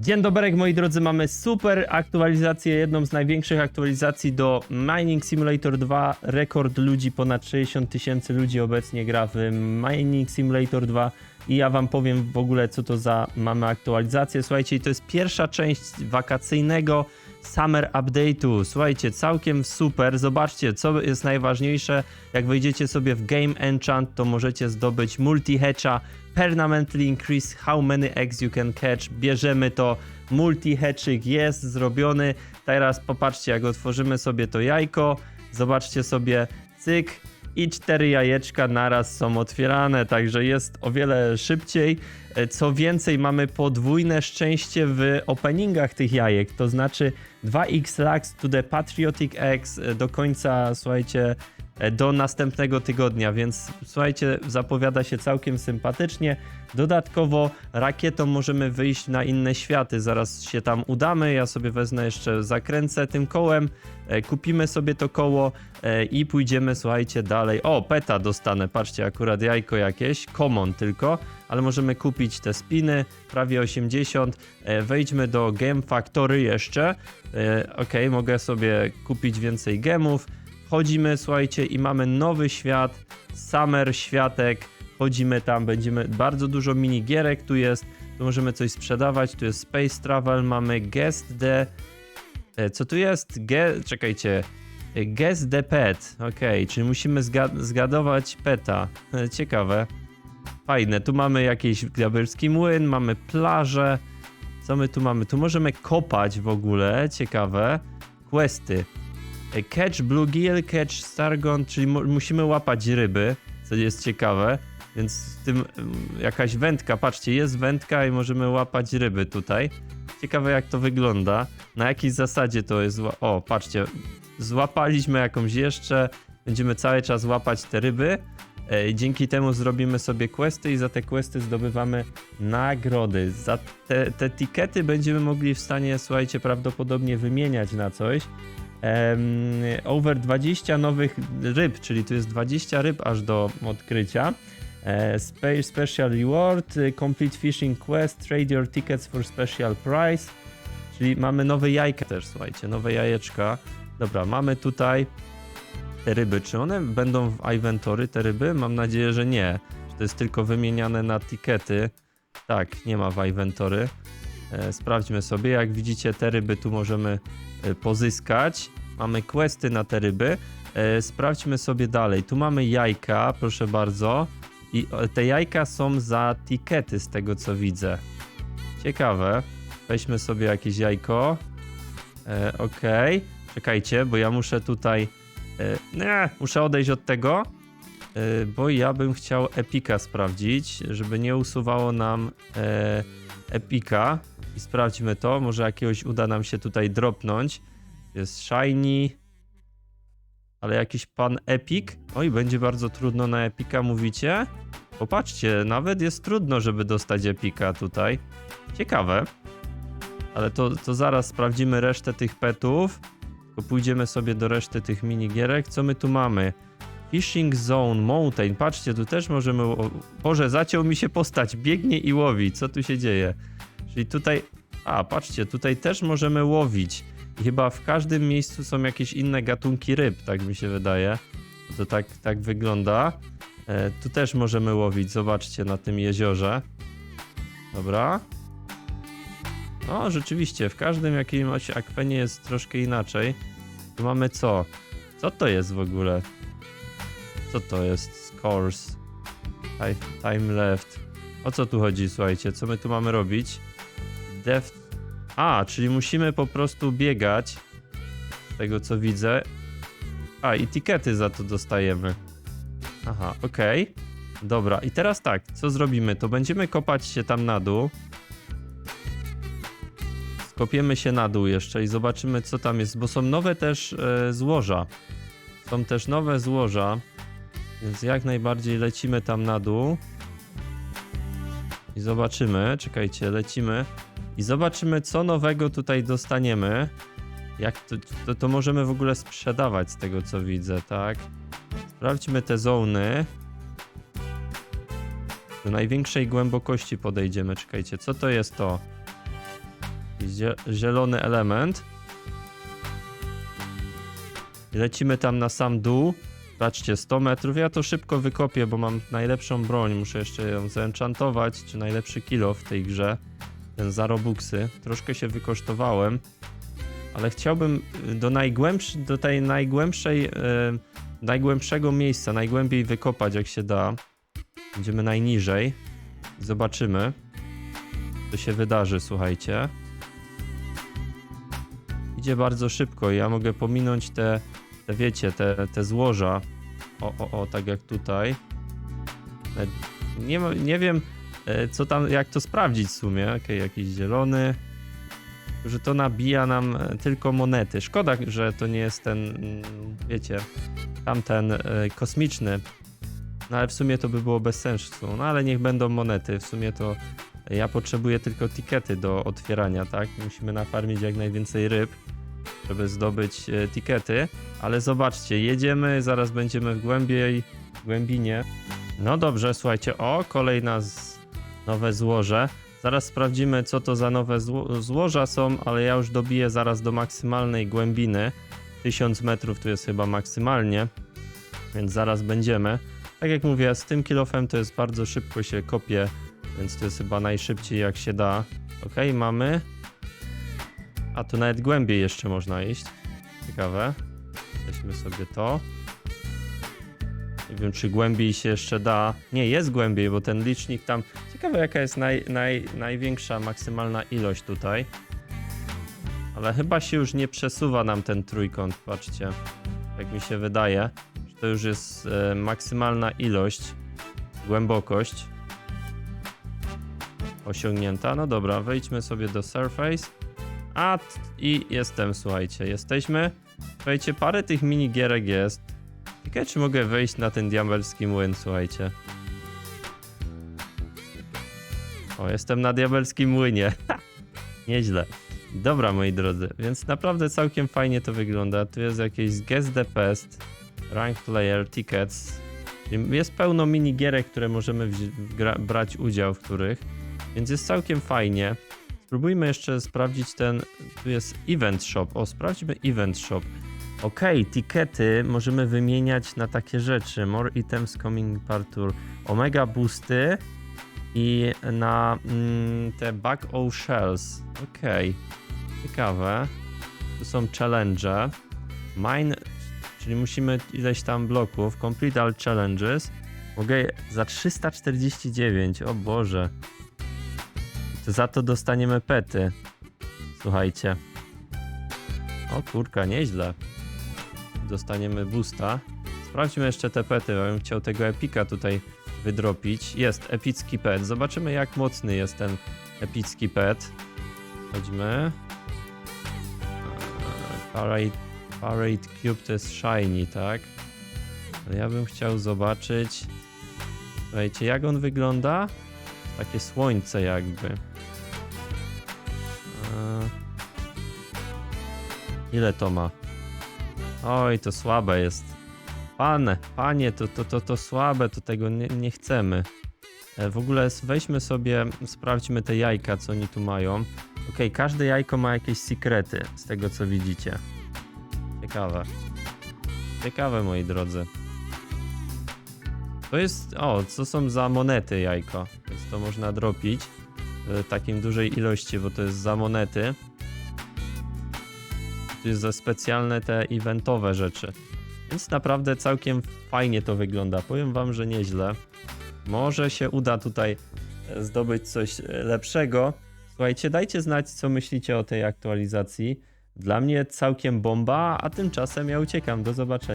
Dzień dobry, moi drodzy, mamy super aktualizację, jedną z największych aktualizacji do Mining Simulator 2. Rekord ludzi, ponad 60 tysięcy ludzi obecnie gra w Mining Simulator 2 i ja wam powiem w ogóle co to za mamy aktualizację. Słuchajcie, to jest pierwsza część wakacyjnego Summer Update'u. Słuchajcie, całkiem super. Zobaczcie, co jest najważniejsze. Jak wejdziecie sobie w Game Enchant, to możecie zdobyć multi-hatcha, permanently increase how many eggs you can catch. Bierzemy to, multi-hatchik jest zrobiony. Teraz popatrzcie, jak otworzymy sobie to jajko, zobaczcie sobie, cyk, i cztery jajeczka naraz są otwierane, także jest o wiele szybciej. E, Co więcej, mamy podwójne szczęście w openingach tych jajek, to znaczy 2x lax to the patriotic eggs e, do końca, słuchajcie, do następnego tygodnia, więc słuchajcie, zapowiada się całkiem sympatycznie. Dodatkowo rakietą możemy wyjść na inne światy, zaraz się tam udamy, ja sobie wezmę jeszcze, zakręcę tym kołem, e, kupimy sobie to koło e, i pójdziemy, słuchajcie, dalej. O, peta dostanę, patrzcie, akurat jajko jakieś, common tylko, ale możemy kupić te spiny, prawie 80. E, Wejdźmy do Game Factory jeszcze. E, Ok, mogę sobie kupić więcej gemów. Chodzimy, słuchajcie, i mamy nowy świat, Summer światek. Chodzimy tam, będziemy bardzo dużo minigierek tu jest. Tu możemy coś sprzedawać. Tu jest Space Travel, mamy Guest the. E, Co tu jest? Ge... Czekajcie. E, Guess the pet. Okej, czyli musimy zga- zgadować peta. E, Ciekawe. Fajne. Tu mamy jakiś diabelski młyn, mamy plażę. Co my tu mamy? Tu możemy kopać w ogóle. Ciekawe. Questy. E, Catch bluegill, catch stargon, czyli musimy łapać ryby, co jest ciekawe. Więc z tym mm, jakaś wędka, patrzcie, jest wędka i możemy łapać ryby tutaj. Ciekawe jak to wygląda. Na jakiej zasadzie to jest. O, patrzcie, złapaliśmy jakąś jeszcze. Będziemy cały czas łapać te ryby. E, i dzięki temu zrobimy sobie questy i za te questy zdobywamy nagrody. Za te, tikety będziemy mogli w stanie, słuchajcie, prawdopodobnie wymieniać na coś. Over 20 nowych ryb, czyli tu jest 20 ryb aż do odkrycia. E, spe, special reward, y, complete fishing quest, trade your tickets for special price. Czyli mamy nowe jajka też, słuchajcie, nowe jajeczka. Dobra, mamy tutaj te ryby. Czy one będą w inventory, te ryby? Mam nadzieję, że nie. Że to jest tylko wymieniane na tikety. Tak, nie ma w inventory. E, sprawdźmy sobie. Jak widzicie, te ryby tu możemy e, pozyskać. Mamy questy na te ryby. E, sprawdźmy sobie dalej. Tu mamy jajka, proszę bardzo. I te jajka są za tikety, z tego co widzę. Ciekawe. Weźmy sobie jakieś jajko. E, Okej. Czekajcie, bo ja muszę tutaj. E, nie, muszę odejść od tego, bo ja bym chciał Epika sprawdzić, żeby nie usuwało nam e, Epika. I sprawdźmy to, może jakiegoś uda nam się tutaj dropnąć. Jest Shiny, ale jakiś pan Epic. Oj, będzie bardzo trudno na Epika, mówicie? Popatrzcie, nawet jest trudno, żeby dostać Epika tutaj. Ciekawe. Ale to, to zaraz sprawdzimy resztę tych petów. Pójdziemy sobie do reszty tych minigierek. Co my tu mamy? Fishing Zone Mountain. Patrzcie, tu też możemy... O... Boże, zaciął mi się postać. Biegnie i łowi. Co tu się dzieje? Czyli tutaj... A, patrzcie, tutaj też możemy łowić. I chyba w każdym miejscu są jakieś inne gatunki ryb, tak mi się wydaje. To tak, tak wygląda. E, tu też możemy łowić, zobaczcie, na tym jeziorze. Dobra. No, rzeczywiście, w każdym jakimś akwenie jest troszkę inaczej. Tu mamy co? Co to jest w ogóle? Co to jest? Scores. Time, left. O co tu chodzi, słuchajcie? Co my tu mamy robić? Def... A, czyli musimy po prostu biegać. Z tego co widzę. A, i tikety za to dostajemy. Aha, okej. Dobra, i teraz tak, co zrobimy? To będziemy kopać się tam na dół. Skopiemy się na dół jeszcze i zobaczymy, co tam jest, bo są nowe też e, złoża. Są też nowe złoża, więc jak najbardziej lecimy tam na dół. I zobaczymy, czekajcie, lecimy. I zobaczymy, co nowego tutaj dostaniemy. Jak to, to, to możemy w ogóle sprzedawać z tego, co widzę, tak? Sprawdźmy te zony. Do największej głębokości podejdziemy. Czekajcie, co to jest to? zie- zielony element. Lecimy tam na sam dół. Patrzcie, 100 metrów. Ja to szybko wykopię, bo mam najlepszą broń. Muszę jeszcze ją zenchantować, czy najlepszy kilo w tej grze. Ten za Robuxy. Troszkę się wykosztowałem. Ale chciałbym y, do, najgłębszy, do tej najgłębszej, e, najgłębszego miejsca, najgłębiej wykopać jak się da. Będziemy najniżej. Zobaczymy, co się wydarzy, słuchajcie. Idzie bardzo szybko ja mogę pominąć te, wiecie, te, te złoża. O, o, o, tak jak tutaj. E, Nie, nie wiem, e, co tam, jak to sprawdzić w sumie. Okej, jakiś zielony. Że to nabija nam e, tylko monety. Szkoda, że to nie jest ten, mm, wiecie, tamten kosmiczny. No ale w sumie to by było bez sensu. No ale niech będą monety. W sumie to ja potrzebuję tylko tikety do otwierania, tak? Musimy nafarmić jak najwięcej ryb, żeby zdobyć e, tikety. Ale zobaczcie, jedziemy, zaraz będziemy w głębiej, głębinie. No dobrze, słuchajcie, o, kolejna z, nowe złoże. Zaraz sprawdzimy, co to za nowe zło, złoża są, ale ja już dobiję zaraz do maksymalnej głębiny. 1000 metrów tu jest chyba maksymalnie, więc zaraz będziemy. Tak jak mówię, z tym kilofem to jest bardzo szybko się kopie, więc to jest chyba najszybciej jak się da. Ok, mamy. A tu nawet głębiej jeszcze można iść. Ciekawe. Weźmy sobie to. Nie wiem, czy głębiej się jeszcze da. Nie, jest głębiej, bo ten licznik tam. Ciekawe, jaka jest naj, naj, największa maksymalna ilość tutaj. Ale chyba się już nie przesuwa nam ten trójkąt, patrzcie. Tak mi się wydaje, że to już jest e, maksymalna ilość, głębokość osiągnięta. No dobra, wejdźmy sobie do Surface. I jestem, słuchajcie, jesteśmy. Słuchajcie, parę tych minigierek jest. Ciekawe, czy mogę wejść na ten diabelski młyn, słuchajcie. O, jestem na diabelskim młynie. Nieźle. Dobra, moi drodzy, więc naprawdę całkiem fajnie to wygląda. Tu jest jakieś Guess the Pest, Rank Player, Tickets. Jest pełno minigierek, które możemy brać udział w których, więc jest całkiem fajnie. Spróbujmy jeszcze sprawdzić ten, tu jest Event Shop. O, sprawdźmy Event Shop. Okej, tikety możemy wymieniać na takie rzeczy. More items coming part tour. Omega boosty i na mm, te back o shells. Okej, ciekawe. Tu są challenge. Mine, czyli musimy ileś tam bloków. Complete all challenges. Mogę za 349. O Boże. Za to dostaniemy pety. Słuchajcie. O kurka, nieźle. Dostaniemy boosta. Sprawdźmy jeszcze te pety, bo bym chciał tego epika tutaj wydropić. Jest epicki pet. Zobaczymy jak mocny jest ten epicki pet. Chodźmy. Parade, Parade Cube to jest shiny, tak? Ale ja bym chciał zobaczyć. Słuchajcie, jak on wygląda? Takie słońce jakby. Eee, Ile to ma? Oj, to słabe jest. Pane, panie, to, to, to, to słabe, to tego nie, nie chcemy. E, W ogóle weźmy sobie, sprawdźmy te jajka, co oni tu mają. Okej, każde jajko ma jakieś sekrety, z tego co widzicie. Ciekawe. Ciekawe, moi drodzy. To jest, o, co są za monety jajko, więc to można dropić takim dużej ilości, bo to jest za monety. To jest za specjalne te eventowe rzeczy. Więc naprawdę całkiem fajnie to wygląda. Powiem wam, że nieźle. Może się uda tutaj e, zdobyć coś e, lepszego. Słuchajcie, dajcie znać, co myślicie o tej aktualizacji. Dla mnie całkiem bomba, a tymczasem ja uciekam. Do zobaczenia.